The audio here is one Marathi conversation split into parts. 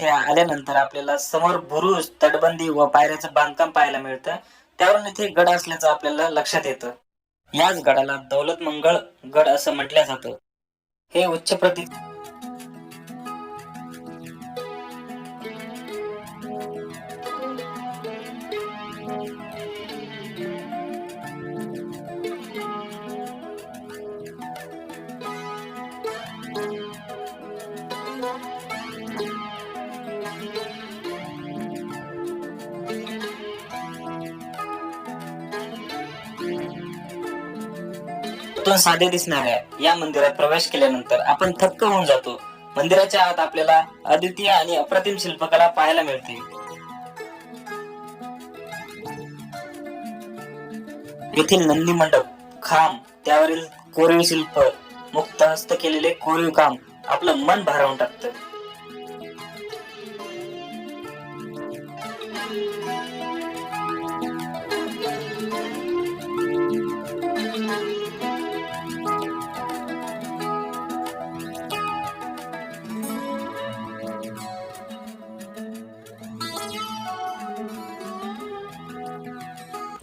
इथे आल्यानंतर आपल्याला समोर बुरुज तटबंदी व पायऱ्याचं बांधकाम पाहायला मिळतं. त्यावरून इथे गड असल्याचं आपल्याला लक्षात येतं. याच गडाला दौलत मंगळ गड असं म्हटलं जातं. हे उच्च प्रती आपल्याला साधे दिसणार आहे. या मंदिरात प्रवेश केल्यानंतर आपण थक्क होऊन जातो. मंदिराच्या आत आपल्याला अद्वितीय आणि अप्रतिम शिल्पकला पाहायला मिळते. येथील नंदी मंडप खांब त्यावरील कोरीव शिल्प मुक्त हस्त केलेले कोरीव काम आपलं मन भारावून टाकतं.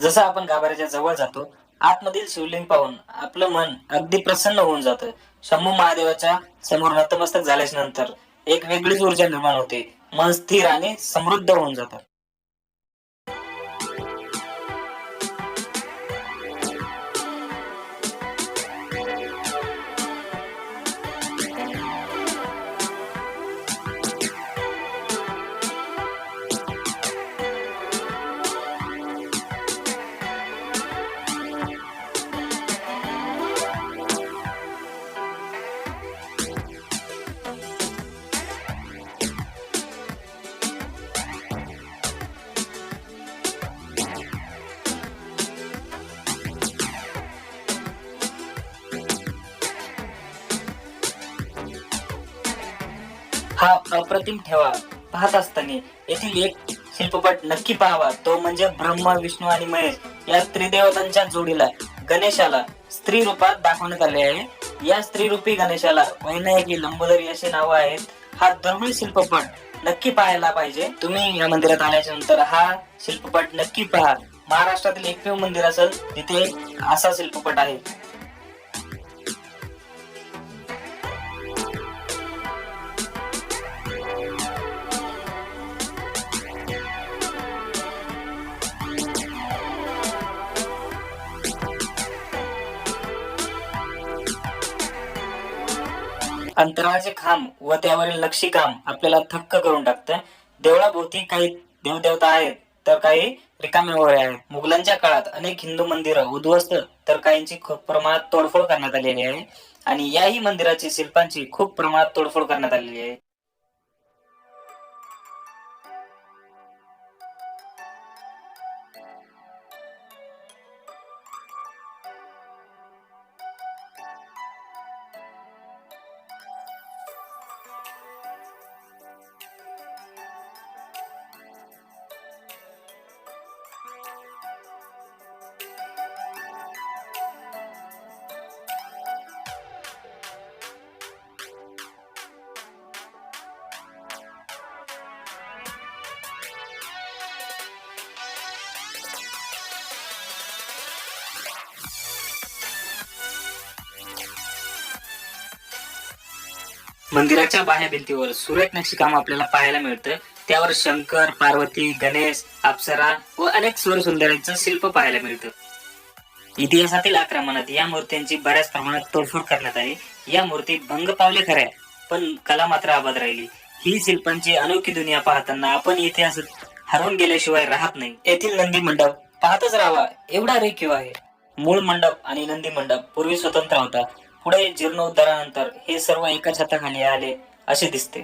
जसं आपण गाभाऱ्याच्या जवळ जातो आतमधील शिवलिंग पाहून आपलं मन अगदी प्रसन्न होऊन जातं. शंभू महादेवाच्या समोर नतमस्तक झाल्याच्यानंतर एक वेगळीच ऊर्जा निर्माण होते. मन स्थिर आणि समृद्ध होऊन जातं. हा अप्रतिम ठेवा. पाहत असताना येथील एक शिल्पपट नक्की पाहावा. तो म्हणजे ब्रह्मा विष्णू आणि महेश या त्रिदेवतांच्या जोडीला गणेशाला स्त्री रूपात दाखवण्यात आले आहे. या स्त्री रूपी गणेशाला वैनायकी लंबोदरी असे नाव आहेत. हा दुर्मिळ शिल्पपट नक्की पाहायला पाहिजे. तुम्ही या मंदिरात आल्याच्यानंतर हा शिल्पपट नक्की पहा. महाराष्ट्रातील एकमेव मंदिर असेल तिथे असा शिल्पपट आहे. अंतराळाचे खांब व त्यावरील नक्षीकाम आपल्याला थक्क करून टाकतं. देवळाभोवती काही देवदेवता आहेत तर काही रिकामे वगैरे आहेत. मुघलांच्या काळात अनेक हिंदू मंदिरं उद्ध्वस्त तर काहींची खूप प्रमाणात तोडफोड करण्यात आलेली आहे. आणि याही मंदिराची शिल्पांची खूप प्रमाणात तोडफोड करण्यात आलेली आहे. मंदिराच्या बाह्य भिंतीवर सुरेख नक्षीकाम आपल्याला पाहायला मिळतं त्यावर शंकर पार्वती गणेश अप्सरा व अनेक सुरसुंदरांचं शिल्प पाहायला मिळतं. इतिहासातील आक्रमणात या मूर्त्यांची बऱ्याच प्रमाणात तोडफोड करण्यात आली. या मूर्ती भंग पावले खऱ्या पण कला मात्र आबाद राहिली. ही शिल्पांची अनोखी दुनिया पाहताना आपण इतिहासात हरवून गेल्याशिवाय राहत नाही. येथील नंदी मंडप पाहतच राहावा एवढा रेखीव आहे. मूळ मंडप आणि नंदी मंडप पूर्वी स्वतंत्र होता. पुढे जीर्णोद्धारानंतर हे सर्व एकाच हाताखाली आले असे दिसते.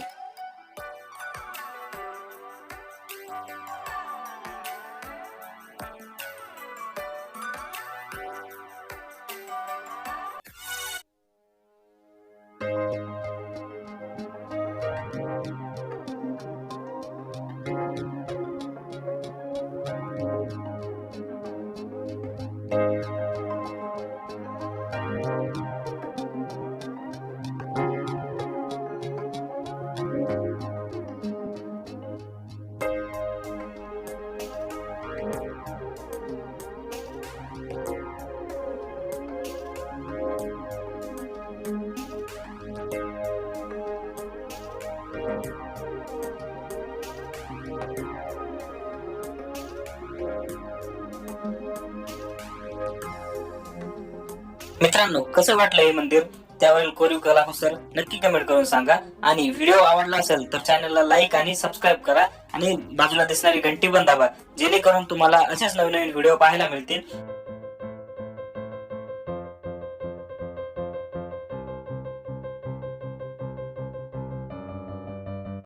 मित्रांनो कसं वाटलं हे मंदिर? त्यावरील कोरीव कलाकुसर नक्की कमेंट करून सांगा. आणि व्हिडिओ आवडला असेल तर चॅनलला लाईक आणि सबस्क्राईब करा. आणि बाजूला दिसणारी घंटी पण दाबा जेणेकरून तुम्हाला असेच नवीन नवीन व्हिडिओ पाहायला मिळतील.